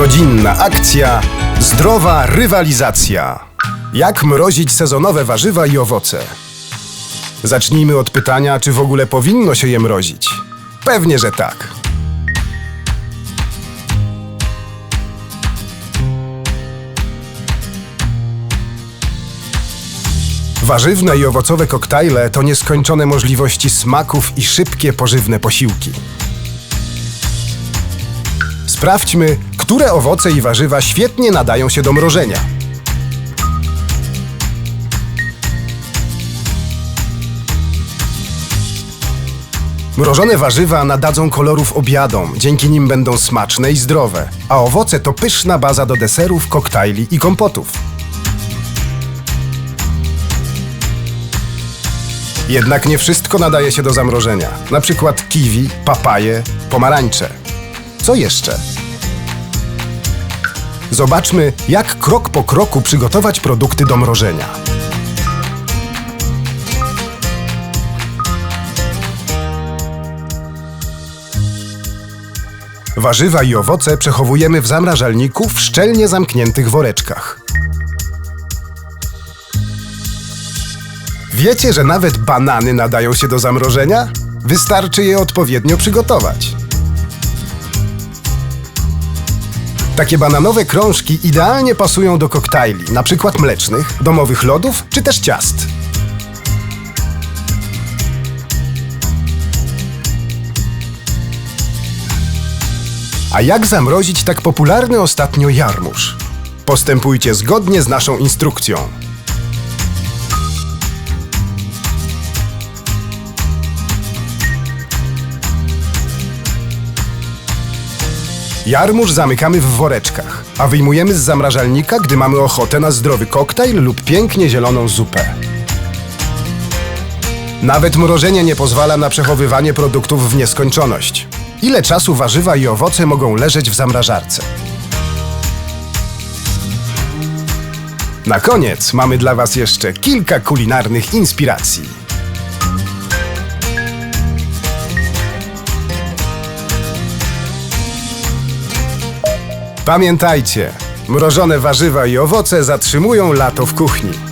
Rodzinna akcja, zdrowa rywalizacja. Jak mrozić sezonowe warzywa i owoce? Zacznijmy od pytania, czy w ogóle powinno się je mrozić. Pewnie, że tak. Warzywne i owocowe koktajle to nieskończone możliwości smaków i szybkie, pożywne posiłki. Sprawdźmy, które owoce i warzywa świetnie nadają się do mrożenia. Mrożone warzywa nadadzą kolorów obiadom, dzięki nim będą smaczne i zdrowe, a owoce to pyszna baza do deserów, koktajli i kompotów. Jednak nie wszystko nadaje się do zamrożenia. Na przykład kiwi, papaje, pomarańcze. Co jeszcze? Zobaczmy, jak krok po kroku przygotować produkty do mrożenia. Warzywa i owoce przechowujemy w zamrażalniku w szczelnie zamkniętych woreczkach. Wiecie, że nawet banany nadają się do zamrożenia? Wystarczy je odpowiednio przygotować. Takie bananowe krążki idealnie pasują do koktajli, przykład mlecznych, domowych lodów czy też ciast. A jak zamrozić tak popularny ostatnio jarmuż? Postępujcie zgodnie z naszą instrukcją. Jarmuż zamykamy w woreczkach, a wyjmujemy z zamrażalnika, gdy mamy ochotę na zdrowy koktajl lub pięknie zieloną zupę. Nawet mrożenie nie pozwala na przechowywanie produktów w nieskończoność. Ile czasu warzywa i owoce mogą leżeć w zamrażarce? Na koniec mamy dla Was jeszcze kilka kulinarnych inspiracji. Pamiętajcie, mrożone warzywa i owoce zatrzymują lato w kuchni.